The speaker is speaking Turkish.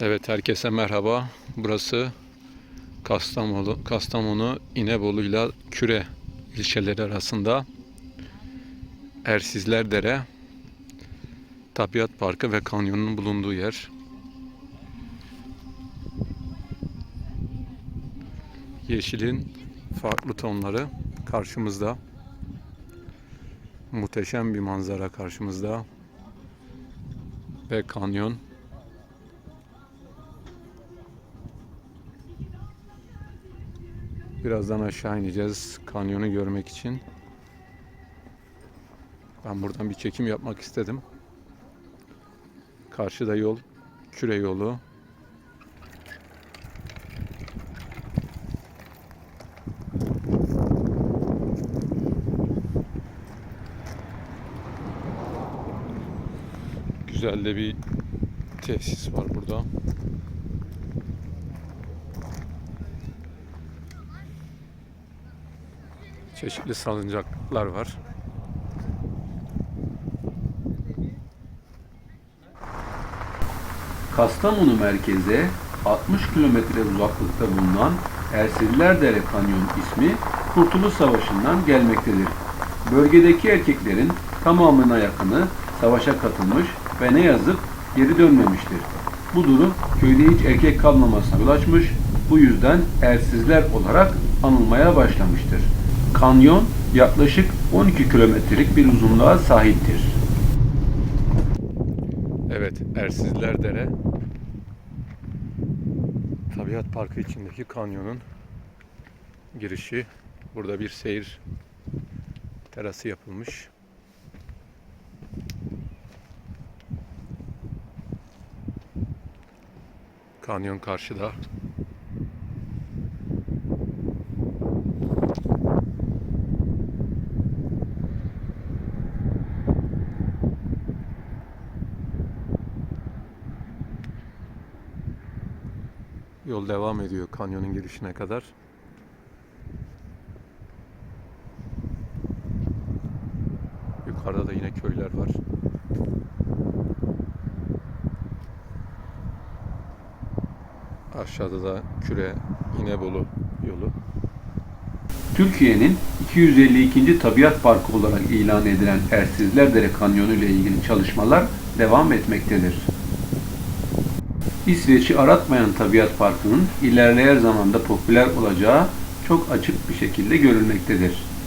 Evet herkese merhaba. Burası Kastamonu, Kastamonu İnebolu ile Küre ilçeleri arasında Ersizler Dere Tabiat Parkı ve kanyonun bulunduğu yer. Yeşilin farklı tonları karşımızda. Muhteşem bir manzara karşımızda. Ve kanyon Birazdan aşağı ineceğiz kanyonu görmek için. Ben buradan bir çekim yapmak istedim. Karşıda yol, küre yolu. Güzel de bir tesis var burada. Çeşitli salıncaklar var. Kastamonu merkeze 60 kilometre uzaklıkta bulunan Ersizlerdere Kanyon ismi Kurtuluş Savaşı'ndan gelmektedir. Bölgedeki erkeklerin tamamına yakını savaşa katılmış ve ne yazık geri dönmemiştir. Bu durum köyde hiç erkek kalmamasına yol açmış, bu yüzden ersizler olarak anılmaya başlamıştır. Kanyon yaklaşık 12 kilometrelik bir uzunluğa sahiptir. Evet, Ersizler Dere Tabiat Parkı içindeki kanyonun girişi. Burada bir seyir terası yapılmış. Kanyon karşıda. Yol devam ediyor kanyonun girişine kadar. Yukarıda da yine köyler var. Aşağıda da Küre, İnebolu yolu. Türkiye'nin 252. Tabiat Parkı olarak ilan edilen Ersizlerdere Kanyonu ile ilgili çalışmalar devam etmektedir. İsveç'i aratmayan Tabiat Parkı'nın ilerleyen zamanda popüler olacağı çok açık bir şekilde görülmektedir.